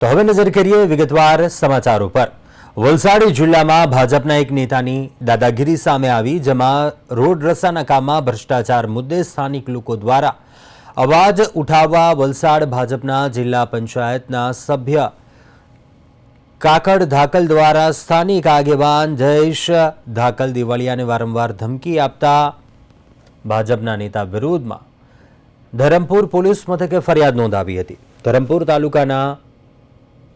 તો હવે નજર કરીએ વિગતવાર સમાચારો પર. વલસાડ જિલ્લામાં ભાજપના એક નેતાની દાદાગીરી સામે આવી, જેમાં રોડ રસ્તાના કામમાં ભ્રષ્ટાચાર મુદ્દે સ્થાનિક લોકો દ્વારા અવાજ ઉઠાવવા વલસાડ ભાજપના જિલ્લા પંચાયતના સભ્ય કાકડ ધાકલ દ્વારા સ્થાનિક આગેવાન જયેશ ધાકલ દિવાળિયાને વારંવાર ધમકી આપતા ભાજપના નેતા વિરોધમાં ધરમપુર પોલીસ મથકે ફરિયાદ નોંધાવી હતી. ધરમપુર તાલુકાના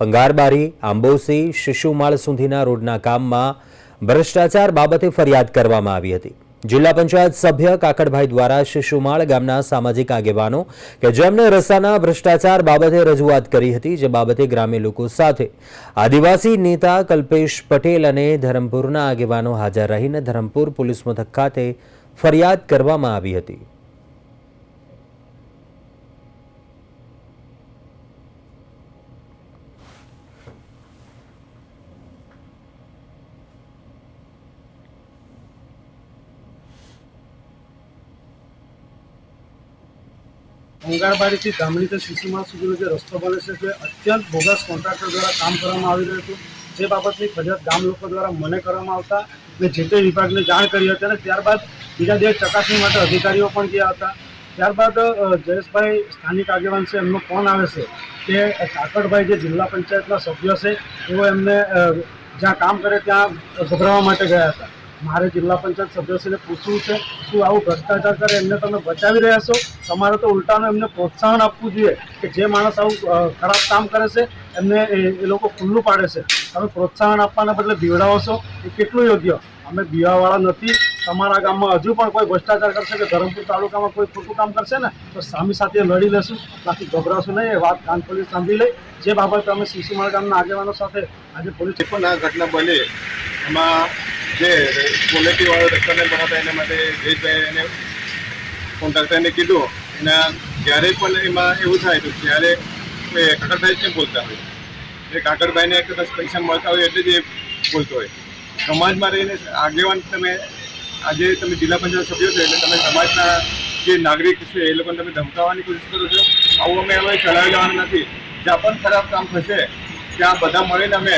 પંગારબારી આંબોસી, શિશુમાળ સુધીના રોડના કામમાં ભ્રષ્ટાચાર બાબતે ફરિયાદ કરવામાં આવી હતી. જિલ્લા પંચાયત સભ્ય કાકડભાઈ દ્વારા શિશુમાળ ગામના સામાજિક આગેવાનો કે જેમણે રસ્તાના ભ્રષ્ટાચાર બાબતે રજૂઆત કરી હતી, જે બાબતે ગ્રામ્ય લોકો સાથે આદિવાસી નેતા કલ્પેશ પટેલ અને ધરમપુરના આગેવાનો હાજર રહીને ધરમપુર પોલીસ મથક ખાતે ફરિયાદ કરવામાં આવી હતી. અંગારબારીથી તો શિશુમાળ સુધીનો જે રસ્તો બને છે તે અત્યંત બોગસ કોન્ટ્રાક્ટર દ્વારા કામ કરવામાં આવી રહ્યું હતું, જે બાબતની ફરિયાદ ગામ લોકો દ્વારા મને કરવામાં આવતા, મેં જે તે વિભાગને જાણ કરી હતી અને ત્યારબાદ બીજા દિવસ ચકાસણી માટે અધિકારીઓ પણ ગયા હતા. ત્યારબાદ જયેશભાઈ સ્થાનિક આગેવાન છે, એમનો ફોન આવે છે કે કાકડભાઈ જે જિલ્લા પંચાયતના સભ્ય છે એવો એમને જ્યાં કામ કરે ત્યાં ગભરાવા માટે ગયા હતા. મારે જિલ્લા પંચાયત સદસ્યને પૂછવું છે, શું આવું ભ્રષ્ટાચાર કરે એમને તમે બચાવી રહ્યા છો? તમારે તો ઉલટાનું એમને પ્રોત્સાહન આપવું જોઈએ કે જે માણસ આવું ખરાબ કામ કરે છે, એમને એ લોકો ખુલ્લું પાડે છે. તમે પ્રોત્સાહન આપવાના બદલે બીવડાવો છો, એ કેટલું યોગ્ય? અમે બીવાવાળા નથી. તમારા ગામમાં હજુ પણ કોઈ ભ્રષ્ટાચાર કરશે કે ધરમપુર તાલુકામાં કોઈ ખોટું કામ કરશે ને, તો સામી સાથે લડી લેશું. બાકી ગભરાશું નહીં, એ વાત કાન પોલીસ સાંભળી લઈ. જે બાબતે અમે શિશુમાળ ગામના આગેવાનો સાથે આજે પોલીસ પણ આ ઘટના બની, એમાં જે ક્વોલિટીવાળો રસ્તાને બનાવતા એના માટે જયેશભાઈ એને કોન્ટ્રાક્ટરને કીધું. એના જ્યારે પણ એમાં એવું થાય તો ત્યારે એ કાકરભાઈ કેમ બોલતા હોય. એ કાકરભાઈને કદાચ પૈસા મળતા હોય એટલે જ એ બોલતો હોય. સમાજમાં રહીને આગેવાન તમે આજે તમે જિલ્લા પંચાયત સભ્યો છો એટલે તમે સમાજના જે નાગરિક છે એ લોકોને તમે ધમકાવવાની કોશિશ કરો છો. આવું અમે હવે ચલાવી લેવાના નથી. જ્યાં પણ ખરાબ કામ થશે, ત્યાં બધા મળીને અમે